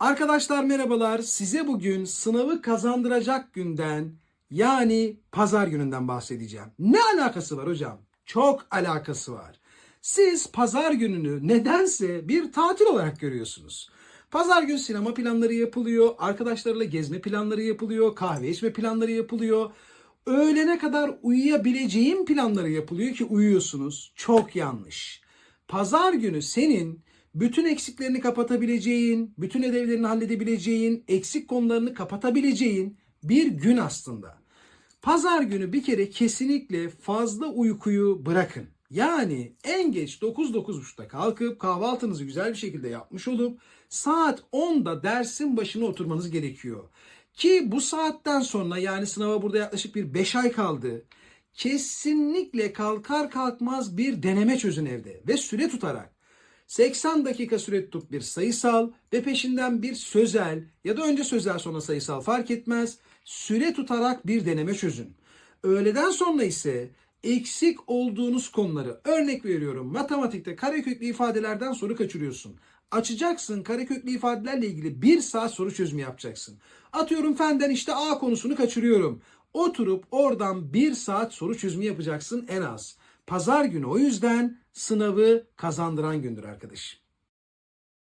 Arkadaşlar merhabalar. Size bugün sınavı kazandıracak günden yani pazar gününden bahsedeceğim. Ne alakası var hocam? Çok alakası var. Siz pazar gününü nedense bir tatil olarak görüyorsunuz. Pazar günü sinema planları yapılıyor, arkadaşlarla gezme planları yapılıyor, kahve içme planları yapılıyor. Öğlene kadar uyuyabileceğin planları yapılıyor ki uyuyorsunuz. Çok yanlış. Pazar günü senin bütün eksiklerini kapatabileceğin, bütün ödevlerini halledebileceğin, eksik konularını kapatabileceğin bir gün aslında. Pazar günü bir kere kesinlikle fazla uykuyu bırakın. Yani en geç 9-9.30'da kalkıp kahvaltınızı güzel bir şekilde yapmış olup saat 10'da dersin başına oturmanız gerekiyor. Ki bu saatten sonra yani sınava burada yaklaşık bir 5 ay kaldı. Kesinlikle kalkar kalkmaz bir deneme çözün evde ve süre tutarak 80 dakika süre tutup bir sayısal ve peşinden bir sözel ya da önce sözel sonra sayısal fark etmez. Süre tutarak bir deneme çözün. Öğleden sonra ise eksik olduğunuz konuları örnek veriyorum matematikte kareköklü ifadelerden soru kaçırıyorsun. Açacaksın kareköklü ifadelerle ilgili bir saat soru çözümü yapacaksın. Atıyorum fenden işte A konusunu kaçırıyorum. Oturup oradan bir saat soru çözümü yapacaksın en az. Pazar günü o yüzden sınavı kazandıran gündür arkadaşım.